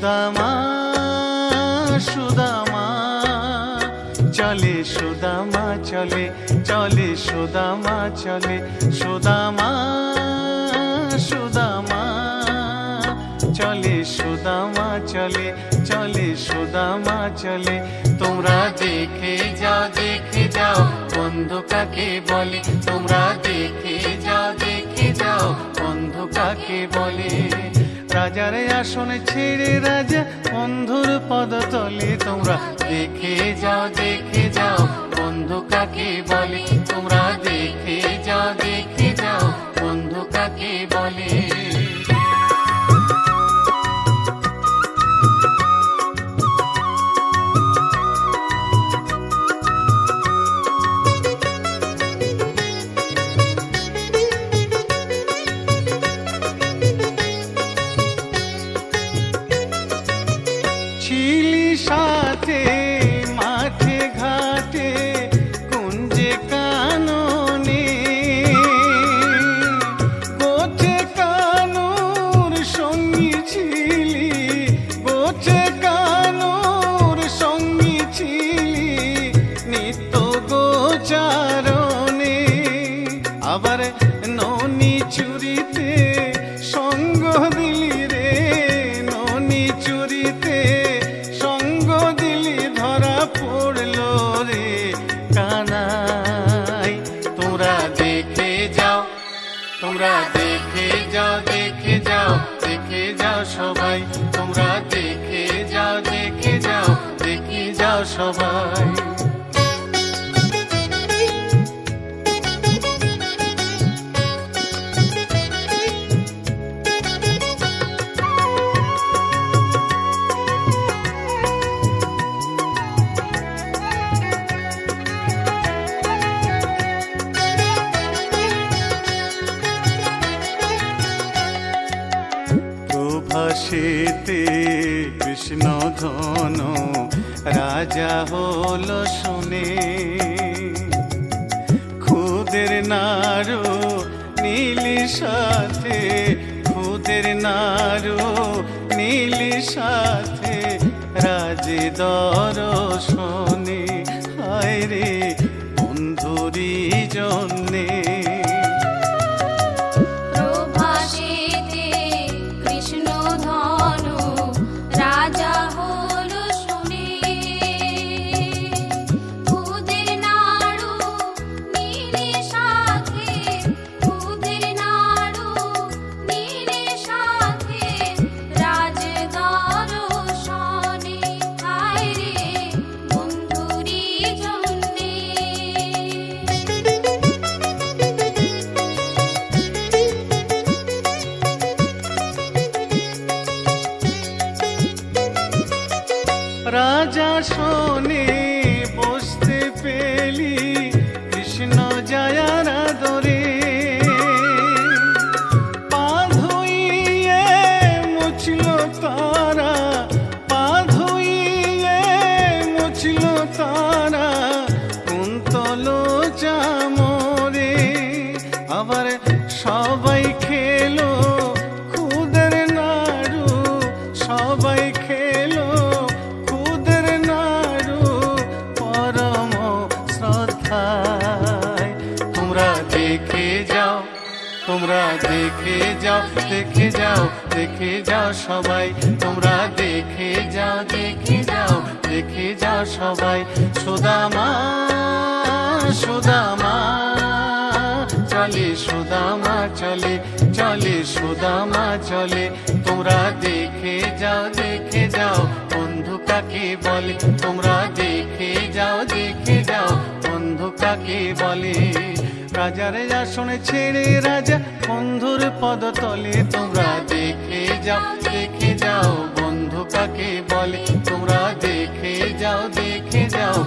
সুদামা সুদামা, চলে সুদামা, চলে চলে সুদামা চলে সুদামা সুদামা, চলে সুদামা, চলে চলে সুদামা, চলে। তোমরা দেখে যাও দেখে যাও, বন্ধু কাকে বলে? তোমরা দেখে যাও দেখে যাও, বন্ধু কাকে বলে? রাজার আসনে ছেড়ে রাজা, বন্ধুর পদতলে তোমরা দেখে যাও দেখে যাও, বন্ধু কাকে বলে? তোমরা দেখে যাও, দেখে সাথে তোমরা দেখে যাও দেখে যাও দেখে যাও সবাই। তোমরা দেখে যাও দেখে যাও দেখে যাও সবাই। প্রভাসেতে কৃষ্ণ ধন রাজা হলো শুনে। খুদের নাড়ু নীলি সাথে, খুদের নারু নীলি সাথে রাজে দর্শনে। হায় রে বন্ধুরি জন্যে শোনে দেখে যাও, তোমরা দেখে যাও দেখে যাও দেখে যাও সবাই। তোমরা দেখে যাও দেখে যাও দেখে যাও সবাই। সুদামা সুদামা চলে সুদামা চলে চলে সুদামা চলে। তোমরা দেখে যাও দেখে যাও, বন্ধু কাকে বলে? তোমরা দেখে যাও দেখে যাও, বন্ধু কাকে বলে? রাজার আসনে ছেড়ে রাজা বন্ধুর পদতলে তোমরা দেখে যাও দেখে যাও, বন্ধু কাকে বলে? তোমরা দেখে যাও দেখে যাও